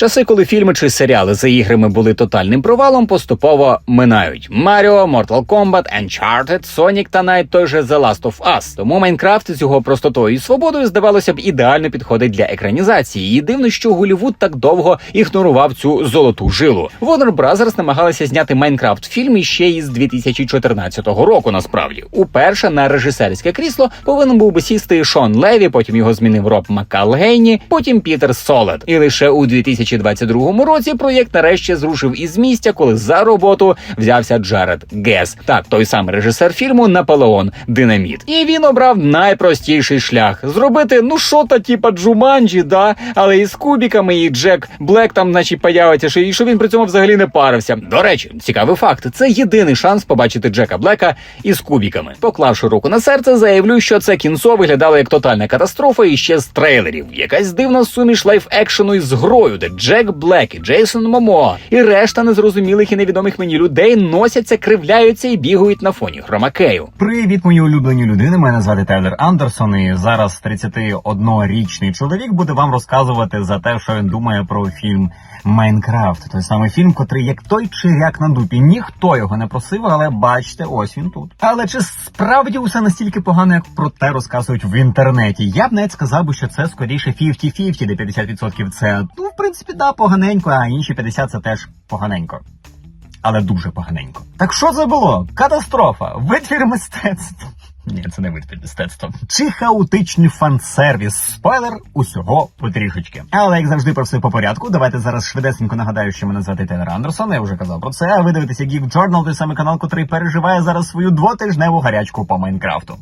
Часи, коли фільми чи серіали за іграми були тотальним провалом, поступово минають. Маріо, Mortal Kombat, Uncharted, Sonic та навіть той же The Last of Us. Тому Майнкрафт з його простотою і свободою здавалося б ідеально підходить для екранізації. І дивно, що Голівуд так довго ігнорував цю золоту жилу. Warner Brothers намагалися зняти Майнкрафт фільм іще із 2014 року. Насправді, уперше на режисерське крісло повинен був би сісти Шон Леві, потім його змінив Роб Маккалгейні, потім Пітер Солед. І лише у 2022 році проєкт нарешті зрушив із місця, коли за роботу взявся Джаред Гес. Так, той самий режисер фільму Наполеон Динаміт. І він обрав найпростіший шлях зробити ну що та типа Джуманджі, да, але із кубіками і Джек Блек там, значить, появиться, і що він при цьому взагалі не парився. До речі, цікавий факт: це єдиний шанс побачити Джека Блека із кубіками. Поклавши руку на серце, заявлю, що це кінцо виглядало як тотальна катастрофа і ще з трейлерів. Якась дивна суміш лайф екшену із грою, де Джек Блек і Джейсон Момо і решта незрозумілих і невідомих мені людей носяться, кривляються і бігають на фоні хромакею. Привіт, мої улюблені людини. Мене звати Тайлер Андерсон. І зараз 31-річний чоловік буде вам розказувати за те, що він думає про фільм Майнкрафт. Той самий фільм, котрий як той чиряк на дупі. Ніхто його не просив, але бачите, ось він тут. Але чи справді усе настільки погано, як про те розказують в інтернеті? Я б навіть сказав би, що це скоріше 50-50, де 50% це ну, в принципі, да, поганенько, а інші 50% це теж поганенько. Але дуже поганенько. Так що це було? Катастрофа, витвір мистецтва. Ні, це не витвір мистецтва. Чи хаотичний фан-сервіс? Спойлер усього потрішечки. Але як завжди про все по порядку. Давайте зараз швидесенько нагадаю, що мене звати Тейлор Андерсон. Я вже казав про це. А ви дивитеся Geek Journal, той самий канал, котрий переживає зараз свою двотижневу гарячку по Майнкрафту.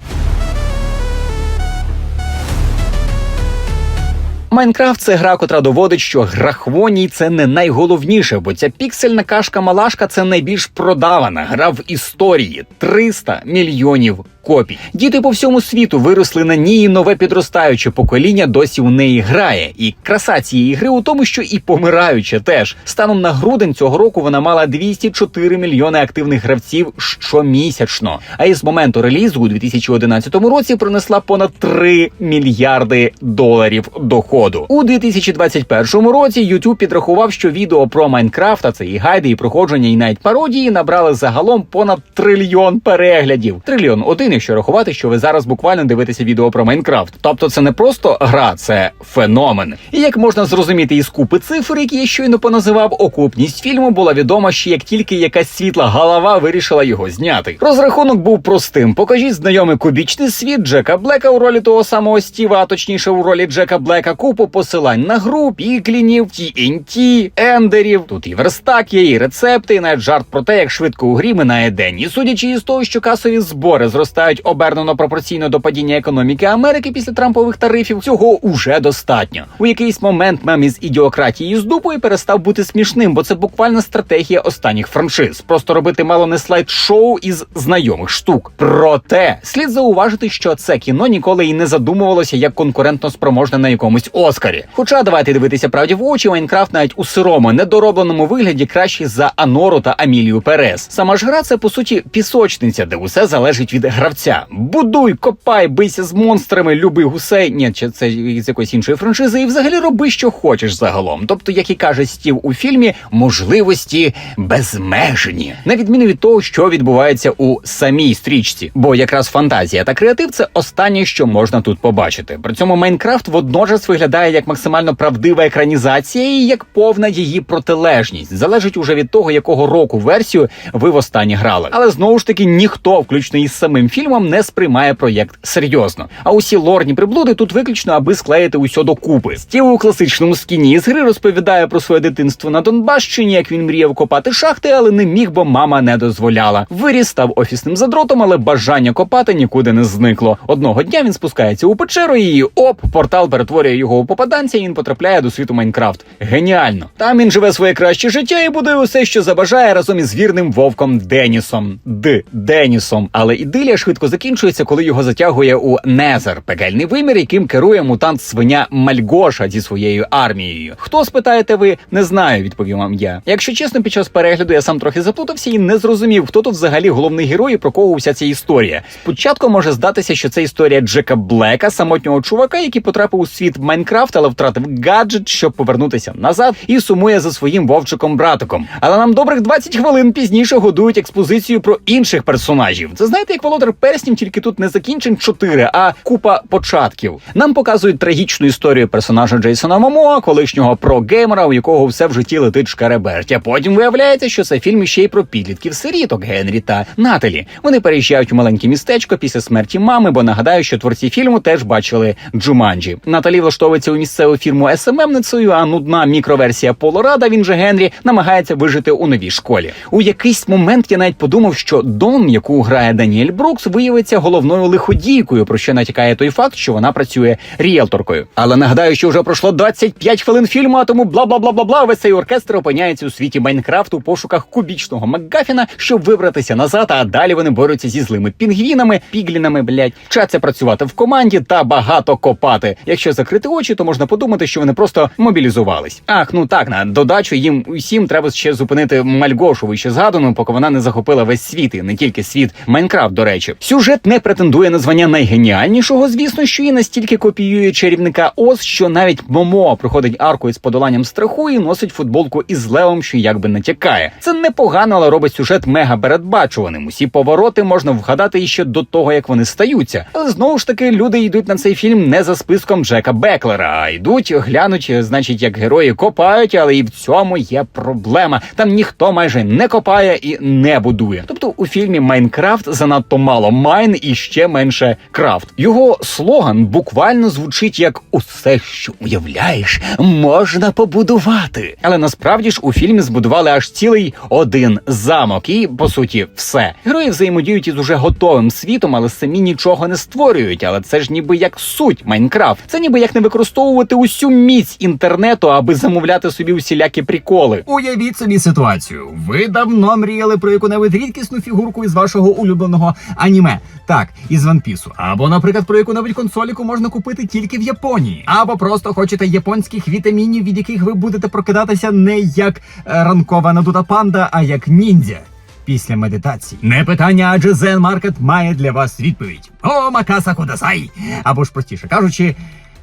Майнкрафт це гра, котра доводить, що грахвоній це не найголовніше, бо ця піксельна кашка малашка це найбільш продавана гра в історії. 300 мільйонів копій. Діти по всьому світу виросли на ній, і нове підростаюче покоління досі у неї грає. І краса цієї гри у тому, що і помираюче теж станом на грудень цього року вона мала 204 мільйони активних гравців щомісячно. А із моменту релізу у 2011 році принесла понад 3 мільярди доларів доходу. У 2021 році YouTube підрахував, що відео про Майнкрафт, а це і гайди, і проходження, і навіть пародії набрали загалом понад трильйон переглядів. Трильйон один, якщо рахувати, що ви зараз буквально дивитеся відео про Майнкрафт. Тобто це не просто гра, це феномен. І як можна зрозуміти із купи цифр, які я щойно поназивав, окупність фільму була відома ще як тільки якась світла голова вирішила його зняти. Розрахунок був простим: покажіть знайомий кубічний світ Джека Блека у ролі того самого Стіва, а точніше у ролі Джека Блека, купу посилань на гру, піклінів, TNT, ендерів. Тут і верстак є, і рецепти, і навіть жарт про те, як швидко у грі минає день. І судячи із того, що касові збори зростають обернено пропорційно до падіння економіки Америки після трампових тарифів, цього уже достатньо. У якийсь момент мем із ідіократією з дупою перестав бути смішним, бо це буквально стратегія останніх франшиз. Просто робити мало не слайд-шоу із знайомих штук. Проте слід зауважити, що це кіно ніколи і не задумувалося як конкурентно спроможне на якомусь Оскарі. Хоча давайте дивитися правді в очі, Майнкрафт навіть у сирому, недоробленому вигляді кращий за Анору та Амілію Перес. Сама ж гра це по суті пісочниця, де усе залежить від гравця. Будуй, копай, бийся з монстрами, люби гусей. Ні, чи це з якоїсь іншої франшизи, і взагалі роби, що хочеш загалом. Тобто, як і каже Стів у фільмі, можливості безмежні, на відміну від того, що відбувається у самій стрічці. Бо якраз фантазія та креатив це останнє, що можна тут побачити. При цьому Майнкрафт водночас виглядає як максимально правдива екранізація і як повна її протилежність. Залежить уже від того, якого року версію ви востаннє грали. Але знову ж таки ніхто, включно із самим фільмом, не сприймає проєкт серйозно. А усі лорні приблуди тут виключно, аби склеїти усьо докупи. Стів у класичному скіні з гри розповідає про своє дитинство на Донбащині, як він мріяв копати шахти, але не міг, бо мама не дозволяла. Виріс став офісним задротом, але бажання копати нікуди не зникло. Одного дня він спускається у печеру і оп, портал перетворює його у попаданця, і він потрапляє до світу Майнкрафт. Геніально! Там він живе своє краще життя і будує усе, що забажає разом із вірним вовком Денісом. Д Денісом. Але ідилія швидко швидко закінчується, коли його затягує у Незер, пекельний вимір, яким керує мутант свиня Мальгоша зі своєю армією. Хто спитаєте ви? Не знаю, відповім вам я. Якщо чесно, під час перегляду я сам трохи заплутався і не зрозумів, хто тут взагалі головний герой і про кого вся ця історія. Спочатку може здатися, що це історія Джека Блека, самотнього чувака, який потрапив у світ Майнкрафт, але втратив гаджет, щоб повернутися назад, і сумує за своїм вовчиком братиком. Але нам добрих 20 хвилин пізніше годують експозицію про інших персонажів. Це знаєте, як володар перснів, тільки тут не закінчень 4, а купа початків. Нам показують трагічну історію персонажа Джейсона Момоа, колишнього про-геймера, у якого все в житті летить шкареберть. А потім виявляється, що це фільм ще й про підлітків сиріток Генрі та Наталі. Вони переїжджають у маленьке містечко після смерті мами, бо нагадаю, що творці фільму теж бачили Джуманджі. Наталі влаштовується у місцеву фірму СММницею, а нудна мікроверсія Полорада, він же Генрі, намагається вижити у новій школі. У якийсь момент я навіть подумав, що Дон, яку грає Даніель Брукс, виявиться головною лиходійкою, про що натякає той факт, що вона працює ріелторкою. Але нагадаю, що вже пройшло 25 хвилин фільму, а тому бла бла бла бла бла. Весь цей оркестр опиняється у світі Майнкрафту у пошуках кубічного Макгафіна, щоб вибратися назад. А далі вони борються зі злими пінгвінами, піглінами, блять, вчаться працювати в команді та багато копати. Якщо закрити очі, то можна подумати, що вони просто мобілізувались. Ах, ну так на додачу їм усім треба ще зупинити Мальгошу вище згадану, поки вона не захопила весь світ, і не тільки світ Майнкрафт. До речі, сюжет не претендує на звання найгеніальнішого, звісно, що і настільки копіює чарівника Оз, що навіть Момо проходить арку із подоланням страху і носить футболку із левом, що якби натякає. Це непогано, але робить сюжет мега передбачуваним. Усі повороти можна вгадати іще до того, як вони стаються. Але знову ж таки люди йдуть на цей фільм не за списком Джека Беклера, а йдуть, глянуть, значить, як герої копають, але і в цьому є проблема. Там ніхто майже не копає і не будує. Тобто у фільмі Майнкрафт занадто мало майн і ще менше крафт. Його слоган буквально звучить як усе, що уявляєш, можна побудувати. Але насправді ж у фільмі збудували аж цілий один замок, і по суті, все. Герої взаємодіють із уже готовим світом, але самі нічого не створюють. Але це ж ніби як суть Майнкрафт. Це ніби як не використовувати усю міць інтернету, аби замовляти собі усілякі приколи. Уявіть собі ситуацію. Ви давно мріяли про яку-небудь рідкісну фігурку із вашого улюбленого аніме. Так, із Piece. Або, наприклад, про яку-небудь консоліку можна купити тільки в Японії. Або просто хочете японських вітамінів, від яких ви будете прокидатися не як е, ранкова надута панда, а як ніндзя. Після медитації. Не питання, адже Zen Market має для вас відповідь. О, Макаса Кудасай! Або ж простіше кажучи,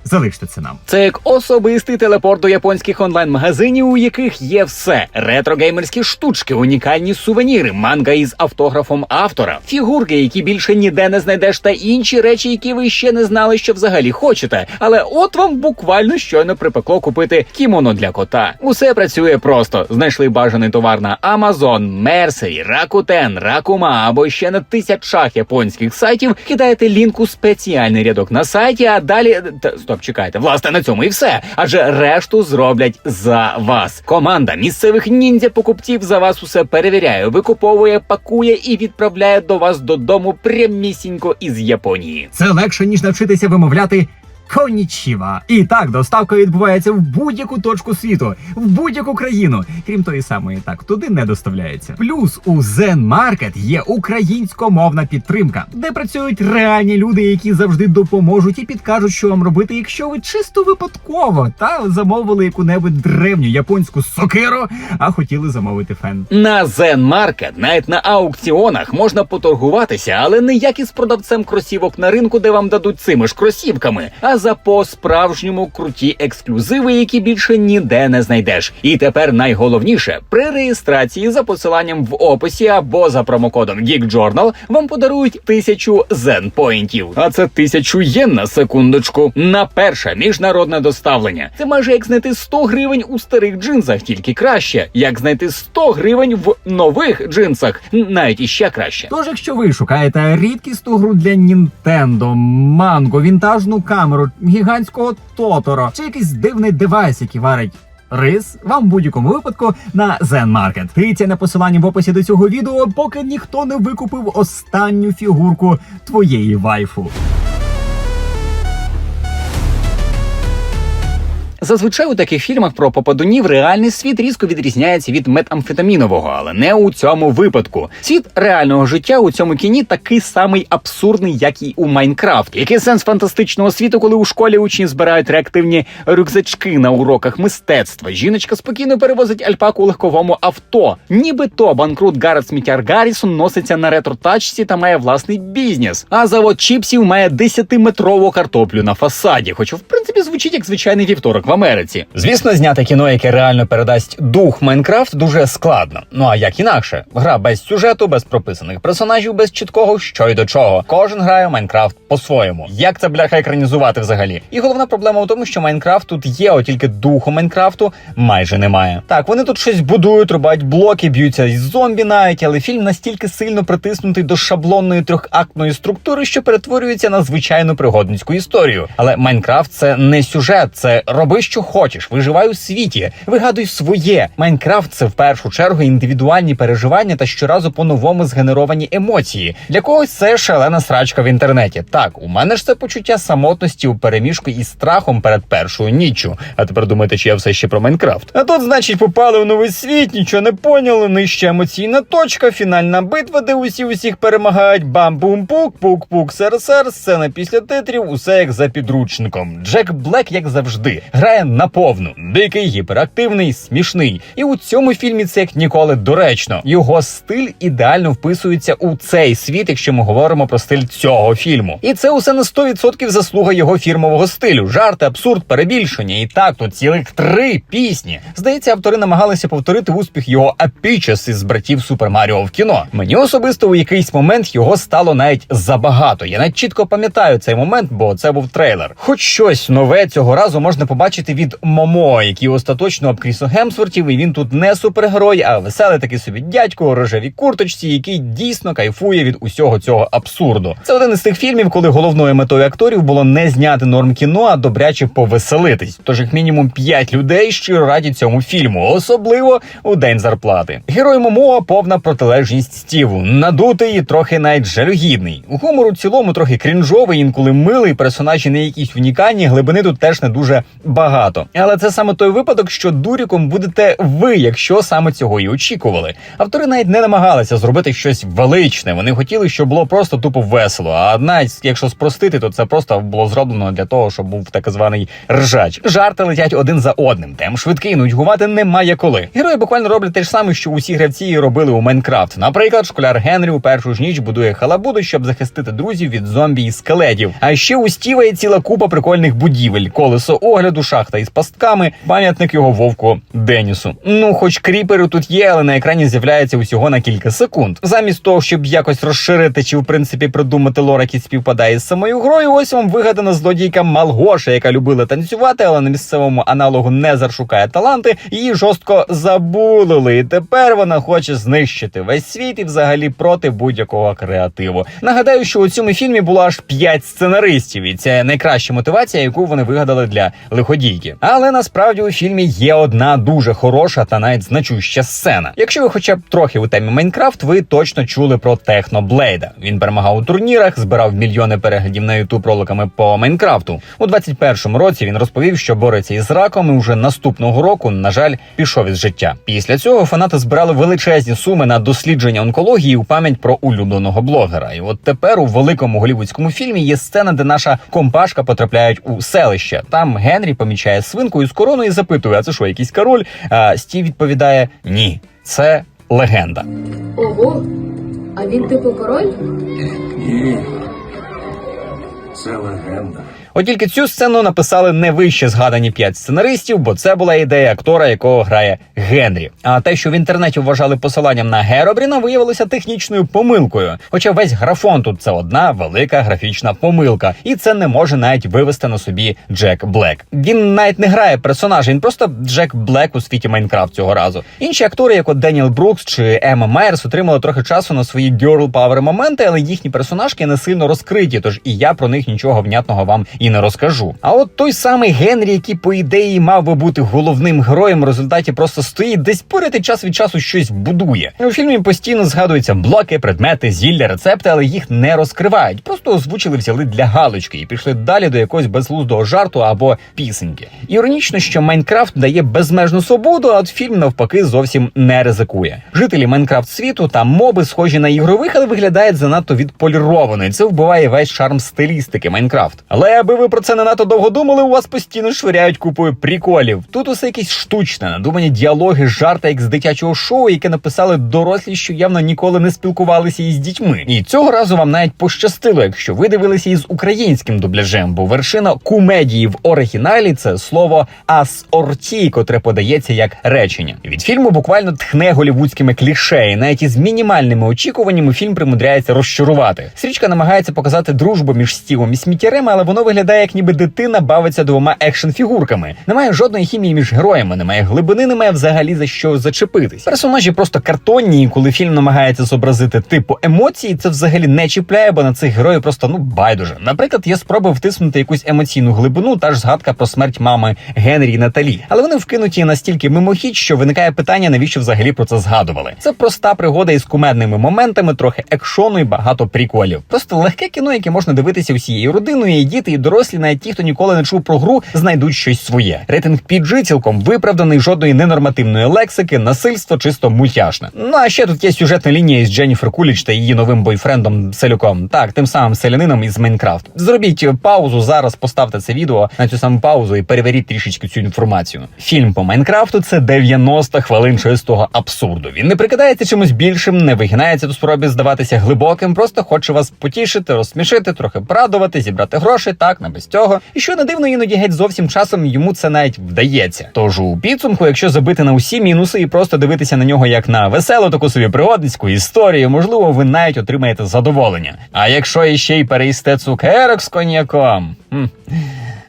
залиште це нам. Це як особистий телепорт до японських онлайн-магазинів, у яких є все: ретро-геймерські штучки, унікальні сувеніри, манга із автографом автора, фігурки, які більше ніде не знайдеш, та інші речі, які ви ще не знали, що взагалі хочете. Але от вам буквально щойно припекло купити кімоно для кота. Усе працює просто. Знайшли бажаний товар на Amazon, Mercury, Rakuten, Rakuma або ще на тисячах японських сайтів. Кидаєте лінк у спеціальний рядок на сайті, а далі та стоп. Власне на цьому і все. Адже решту зроблять за вас. Команда місцевих ніндзя покупців за вас усе перевіряє, викуповує, пакує і відправляє до вас додому прямісінько із Японії. Це легше, ніж навчитися вимовляти Конічіва. І так, доставка відбувається в будь-яку точку світу, в будь-яку країну. Крім тої самої, так туди не доставляється. Плюс у Zen Market є українськомовна підтримка, де працюють реальні люди, які завжди допоможуть і підкажуть, що вам робити, якщо ви чисто випадково та замовили яку-небудь древню японську сокиру, а хотіли замовити фен. На Zen Market, навіть на аукціонах можна поторгуватися, але не як із продавцем кросівок на ринку, де вам дадуть цими ж кросівками, а за по-справжньому круті ексклюзиви, які більше ніде не знайдеш. І тепер найголовніше при реєстрації за посиланням в описі або за промокодом Geek Journal вам подарують тисячу Zen поінтів. А це тисячу єн на секундочку. На перше міжнародне доставлення. Це майже як знайти 100 гривень у старих джинсах, тільки краще, як знайти 100 гривень в нових джинсах, навіть іще краще. Тож, якщо ви шукаєте рідкісну гру для Нінтендо, манго, вінтажну камеру, гігантського тотора, чи якийсь дивний девайс, який варить. Рис вам в будь-якому випадку на Zen Market. Тиця на посиланні в описі до цього відео, поки ніхто не викупив останню фігурку твоєї вайфу. Зазвичай у таких фільмах про попадунів реальний світ різко відрізняється від метамфетамінового, але не у цьому випадку. Світ реального життя у цьому кіні такий самий абсурдний, як і у Майнкрафт. Який сенс фантастичного світу, коли у школі учні збирають реактивні рюкзачки на уроках мистецтва? Жіночка спокійно перевозить альпаку у легковому авто. Нібито банкрут Гаррет Сміттяр Гаррісон носиться на ретро-тачці та має власний бізнес. А завод чіпсів має 10-метрову картоплю на фасаді, хоча в принципі звучить як звичайний вівторок Америці. Звісно, зняти кіно, яке реально передасть дух Майнкрафт, дуже складно. Ну а як інакше, гра без сюжету, без прописаних персонажів, без чіткого що й до чого. Кожен грає Майнкрафт по-своєму. Як це бляха екранізувати взагалі? І головна проблема в тому, що Майнкрафт тут є, от тільки духу Майнкрафту майже немає. Так, вони тут щось будують, рубають блоки, б'ються із зомбі навіть, але фільм настільки сильно притиснутий до шаблонної трьохактної структури, що перетворюється на звичайну пригодницьку історію. Але Майнкрафт це не сюжет, це роби, що хочеш, виживай у світі, вигадуй своє. Майнкрафт це в першу чергу індивідуальні переживання та щоразу по-новому згенеровані емоції. Для когось це шалена срачка в інтернеті. Так, у мене ж це почуття самотності у переміжку із страхом перед першою ніччю. А тепер думаєте, чи я все ще про Майнкрафт? А тут, значить, попали в новий світ, нічого не поняли. Нижча емоційна точка, фінальна битва, де усі усіх перемагають. Бам-бум-пук, пук-пук, сер-сер, сцена після титрів, усе як за підручником. Джек Блек, як завжди, грає наповну. Дикий, гіперактивний, смішний. І у цьому фільмі це як ніколи доречно. Його стиль ідеально вписується у цей світ, якщо ми говоримо про стиль цього фільму. І це усе на 100% заслуга його фірмового стилю. Жарти, абсурд, перебільшення. І так, тут цілих три пісні. Здається, автори намагалися повторити успіх його Апічес із братів Супер Маріо в кіно. Мені особисто у якийсь момент його стало навіть забагато. Я навіть чітко пам'ятаю цей момент, бо це був трейлер. Хоч щось нове цього разу можна побачити від Момо, який остаточно об Крісу Гемсвортів, і він тут не супергерой, а веселий такий собі дядько у рожевій курточці, який дійсно кайфує від усього цього абсурду. Це один із тих фільмів, коли головною метою акторів було не зняти норм кіно, а добряче повеселитись. Тож як мінімум 5 людей щиро раді цьому фільму, особливо у день зарплати. Герой Момо повна протилежність Стіву, надутий і трохи навіть жалюгідний. Гумор у цілому трохи крінжовий, інколи милий, персонажі не якісь унікальні, глибини тут теж не дуже багато. Але це саме той випадок, що дуріком будете ви, якщо саме цього і очікували. Автори навіть не намагалися зробити щось величне. Вони хотіли, щоб було просто тупо весело. А навіть якщо спростити, то це просто було зроблено для того, щоб був так званий ржач. Жарти летять один за одним. Тем швидкий нудьгувати немає коли. Герої буквально роблять те ж саме, що усі гравці робили у Майнкрафт. Наприклад, школяр Генрі у першу ж ніч будує халабуду, щоб захистити друзів від зомбі і скелетів. А ще у Стіва є ціла купа прикольних будівель: колесо огляду, шахта із пастками, пам'ятник його вовку Денісу. Ну, хоч кріпери тут є, але на екрані з'являється усього на кілька секунд. Замість того, щоб якось розширити чи в принципі придумати лор, який співпадає з самою грою, ось вам вигадана злодійка Малгоша, яка любила танцювати, але на місцевому аналогу Незер шукає таланти. Її жорстко забулили. І тепер вона хоче знищити весь світ і взагалі проти будь-якого креативу. Нагадаю, що у цьому фільмі було аж п'ять сценаристів, і це найкраща мотивація, яку вони вигадали для лиходійки. Але насправді у фільмі є одна дуже хороша та навіть значуща сцена. Якщо ви хоча б трохи у темі Майнкрафт, ви точно чули про Техноблейда. Він перемагав у турнірах, збирав мільйони переглядів на ютуб роликами по Майнкрафту. У 21-му році він розповів, що бореться із раком, і вже наступного року, на жаль, пішов із життя. Після цього фанати збирали величезні суми на дослідження онкології у пам'ять про улюбленого блогера. І от тепер у великому голівудському фільмі є сцена, де наша компашка потрапляють у селище. Там Генрі помічає свинку із короною і запитує: а це що, якийсь король? А Стів відповідає: Ні, це легенда. Ого, а він типу король? Ні. Це легенда. От тільки цю сцену написали не вище згадані п'ять сценаристів, бо це була ідея актора, якого грає Генрі. А те, що в інтернеті вважали посиланням на Геробріна, виявилося технічною помилкою. Хоча весь графон тут це одна велика графічна помилка, і це не може навіть вивести на собі Джек Блек. Він навіть не грає персонажа, він просто Джек Блек у світі Майнкрафт цього разу. Інші актори, як от Деніел Брукс чи Ема Майерс, отримали трохи часу на свої girl power моменти, але їхні персонажки не сильно розкриті, тож і я про них нічого внятного вам і і не розкажу. А от той самий Генрі, який по ідеї мав би бути головним героєм, в результаті просто стоїть десь поряд і час від часу щось будує. У фільмі постійно згадуються блоки, предмети, зілля, рецепти, але їх не розкривають. Просто озвучили, взяли для галочки і пішли далі до якогось безглуздого жарту або пісеньки. Іронічно, що Майнкрафт дає безмежну свободу, а от фільм навпаки зовсім не ризикує. Жителі Майнкрафт світу та моби схожі на ігрових, але виглядають занадто відполіровано. І це вбиває весь шарм стилістики Майнкрафт. Але аби ви про це не надто довго думали, у вас постійно швиряють купою приколів. Тут усе якесь штучне, надумані діалоги, жарти як з дитячого шоу, яке написали дорослі, що явно ніколи не спілкувалися із дітьми. І цього разу вам навіть пощастило, якщо ви дивилися із українським дубляжем, бо вершина кумедії в оригіналі це слово асорті, котре подається як речення. Від фільму буквально тхне голівудськими кліше, і навіть із мінімальними очікуваннями фільм примудряється розчарувати. Стрічка намагається показати дружбу між Стівом і сміттярем, але воно виглядає як ніби дитина бавиться двома екшн фігурками. Немає жодної хімії між героями, немає глибини, немає взагалі за що зачепитись. Персонажі просто картонні, і коли фільм намагається зобразити типу емоції, це взагалі не чіпляє, бо на цих героїв просто ну байдуже. Наприклад, є спроби втиснути якусь емоційну глибину, та ж згадка про смерть мами Генрі і Наталі. Але вони вкинуті настільки мимохідь, що виникає питання, навіщо взагалі про це згадували. Це проста пригода із кумедними моментами, трохи екшону і багато приколів. Просто легке кіно, яке можна дивитися всією родиною, і діти, і дорослі, навіть ті, хто ніколи не чув про гру, знайдуть щось своє. Рейтинг PG цілком виправданий, жодної ненормативної лексики, насильство чисто мультяшне. Ну а ще тут є сюжетна лінія із Дженніфер Куліч та її новим бойфрендом Селюком. Так, тим самим селянином із Майнкрафт. Зробіть паузу зараз, поставте це відео на цю саму паузу і перевіріть трішечки цю інформацію. Фільм по Майнкрафту це 90 хвилин чистого абсурду. Він не прикидається чимось більшим, не вигинається до спроби здаватися глибоким, просто хоче вас потішити, розсмішити, трохи порадувати, зібрати гроші, так не без цього. І що не дивно, іноді геть зовсім часом йому це навіть вдається. Тож у підсумку, якщо забити на усі мінуси і просто дивитися на нього як на веселу таку собі пригодницьку історію, можливо, ви навіть отримаєте задоволення. А якщо іще й переїсте цукерок з коньяком. хм,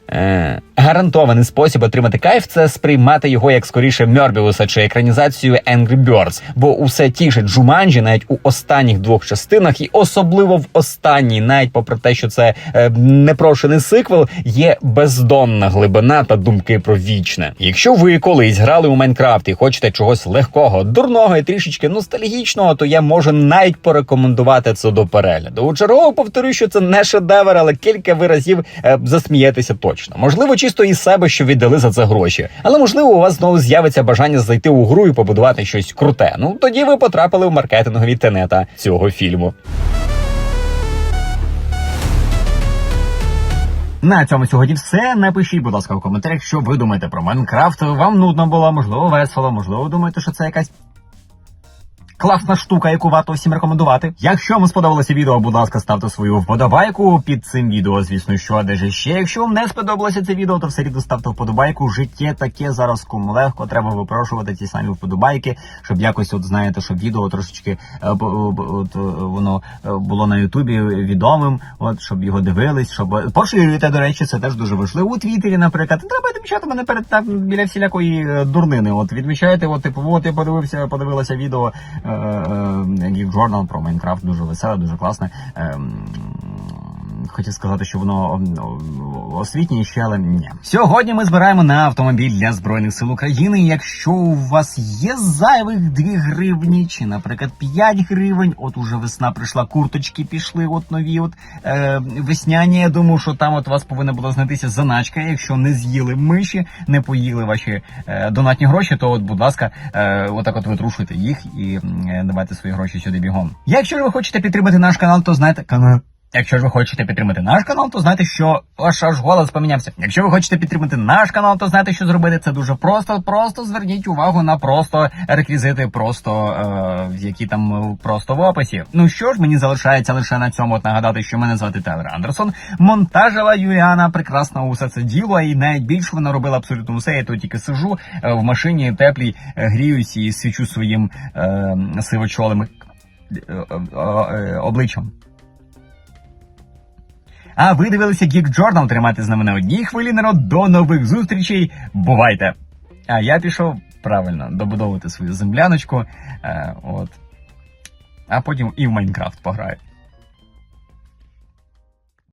Е, гарантований спосіб отримати кайф це сприймати його як скоріше Мьорбіуса чи екранізацію Angry Birds, бо усе ті ж Джуманджі навіть у останніх двох частинах, і особливо в останній, навіть попри те, що це е, непрошений сиквел, є бездонна глибина та думки про вічне. Якщо ви колись грали у Майнкрафт і хочете чогось легкого, дурного і трішечки ностальгічного, то я можу навіть порекомендувати це до перегляду. У чергово повторю, що це не шедевр, але кілька ви разів е, засмієтеся точно. Можливо, чисто із себе, що віддали за це гроші. Але можливо, у вас знову з'явиться бажання зайти у гру і побудувати щось круте. Ну тоді ви потрапили в маркетингові тенета цього фільму. На цьому сьогодні все. Напишіть, будь ласка, в коментарях, що ви думаєте про Майнкрафт. Вам нудно було, можливо, весело, можливо, думаєте, що це якась. Класна штука, яку варто всім рекомендувати. Якщо вам сподобалося відео, будь ласка, ставте свою вподобайку під цим відео, звісно, що де ж ще. Якщо вам не сподобалося це відео, то все рівно ставте вподобайку. Життя таке зараз кому легко. Треба випрошувати ті самі вподобайки, щоб якось, от знаєте, щоб відео трошечки е, б- от, е, воно е, було на Ютубі відомим, от щоб його дивились, щоб поширюєте, до речі, це теж дуже важливо. У Твіттері, наприклад, треба відмічати мене перед там біля всілякої е, дурнини. От відмічаєте, от типу, от я подивився, подивилася відео е, е, Geek Journal про Майнкрафт, дуже веселе, дуже класне. Хотів сказати, що воно м, о- ще, але ні. Сьогодні ми збираємо на автомобіль для збройних сил України. Якщо у вас є зайвих 2 гривні, чи, наприклад, 5 гривень, от уже весна прийшла, курточки пішли, от нові, от е, весняні. Я думаю, що там от у вас повинна була знайтися заначка. Якщо не з'їли миші, не поїли ваші е, донатні гроші, то от, будь ласка, е, отак от витрушуйте їх і е, давайте свої гроші сюди бігом. Якщо ви хочете підтримати наш канал, то знаєте канал. Якщо ж ви хочете підтримати наш канал, то знайте, що аж аж голос помінявся. Якщо ви хочете підтримати наш канал, то знайте, що зробити. Це дуже просто. Просто зверніть увагу на просто реквізити, просто е, які там е, просто в описі. Ну що ж, мені залишається лише на цьому от нагадати, що мене звати Тавер Андерсон. Монтажила Юліана прекрасно усе це діло, і навіть більше вона робила абсолютно усе. Я тут тільки сижу е, в машині теплій, е, гріюсь і свічу своїм е, сивочолим обличчям. А ви дивилися Geek Journal, тримати з нами на одній хвилі, народ. До нових зустрічей. Бувайте! А я пішов правильно добудовувати свою земляночку. Е, от. А потім і в Майнкрафт пограю.